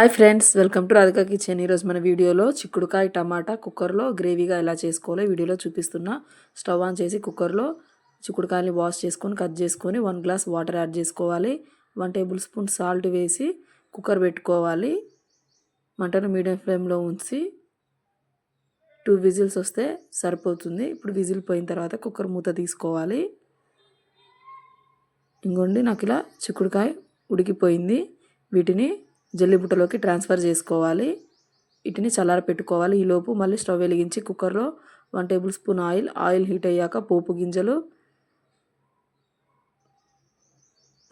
Hi friends welcome to Radhika kitchen. ఈరోజు మన వీడియోలో చిక్కుడుకాయ టమాటా కుక్కర్లో గ్రేవీగా ఎలా చేసుకోవాలో వీడియోలో చూపిస్తున్నా. స్టవ్ ఆన్ చేసి కుక్కర్లో చిక్కుడుకాయని వాష్ చేసుకొని కట్ చేసుకొని వన్ గ్లాస్ వాటర్ యాడ్ చేసుకోవాలి. వన్ టేబుల్ స్పూన్ సాల్ట్ వేసి కుక్కర్ పెట్టుకోవాలి. మంటను మీడియం ఫ్లేమ్లో ఉంచి టూ విజిల్స్ వస్తే సరిపోతుంది. ఇప్పుడు విజిల్ పోయిన తర్వాత కుక్కర్ మూత తీసుకోవాలి. ఇంకోండి నాకు ఇలా చిక్కుడుకాయ ఉడికిపోయింది. వీటిని జల్లిబుట్టలోకి ట్రాన్స్ఫర్ చేసుకోవాలి. వీటిని చల్లార పెట్టుకోవాలి. ఈలోపు మళ్ళీ స్టవ్ వెలిగించి కుక్కర్లో one tablespoon oil. Oil heat అయ్యాక పోపు గింజలు.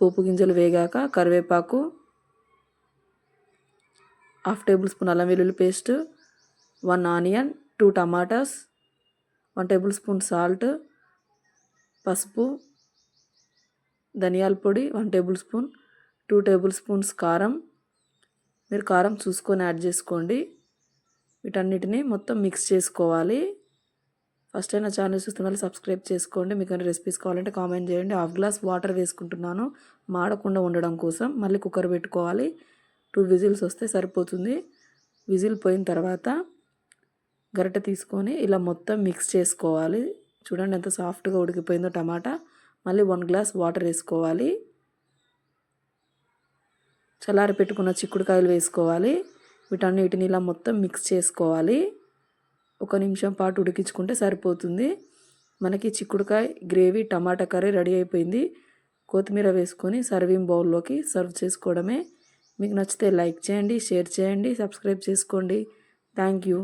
పోపు గింజలు వేగాక కరివేపాకు. హాఫ్ టేబుల్ స్పూన్ అల్లం వెల్లుల్లి paste. One onion. Two tomatoes. One tablespoon salt. పసుపు. ధనియాల పొడి. One tablespoon. Two tablespoons కారం. మీరు కారం చూసుకొని యాడ్ చేసుకోండి. వీటన్నిటిని మొత్తం మిక్స్ చేసుకోవాలి. ఫస్ట్ అయినా ఛానల్ చూస్తున్న సబ్స్క్రైబ్ చేసుకోండి. మీకు ఏమైనా రెసిపీస్ కావాలంటే కామెంట్ చేయండి. హాఫ్ గ్లాస్ వాటర్ వేసుకుంటున్నాను. మాడకుండా ఉండడం కోసం మళ్ళీ కుక్కర్ పెట్టుకోవాలి. టూ విజిల్స్ వస్తే సరిపోతుంది. విజిల్ పోయిన తర్వాత గరిటె తీసుకొని ఇలా మొత్తం మిక్స్ చేసుకోవాలి. చూడండి ఎంత సాఫ్ట్గా ఉడికిపోయిందో టమాటా. మళ్ళీ వన్ గ్లాస్ వాటర్ వేసుకోవాలి. చల్లారి పెట్టుకున్న చిక్కుడుకాయలు వేసుకోవాలి. వీటన్నిటిని ఇలా మొత్తం మిక్స్ చేసుకోవాలి. ఒక నిమిషం పాటు ఉడికించుకుంటే సరిపోతుంది. మనకి చిక్కుడుకాయ గ్రేవీ టమాటా కర్రీ రెడీ అయిపోయింది. కొత్తిమీర వేసుకొని సర్వింగ్ బౌల్లోకి సర్వ్ చేసుకోవడమే. మీకు నచ్చితే లైక్ చేయండి షేర్ చేయండి సబ్స్క్రైబ్ చేసుకోండి. Thank you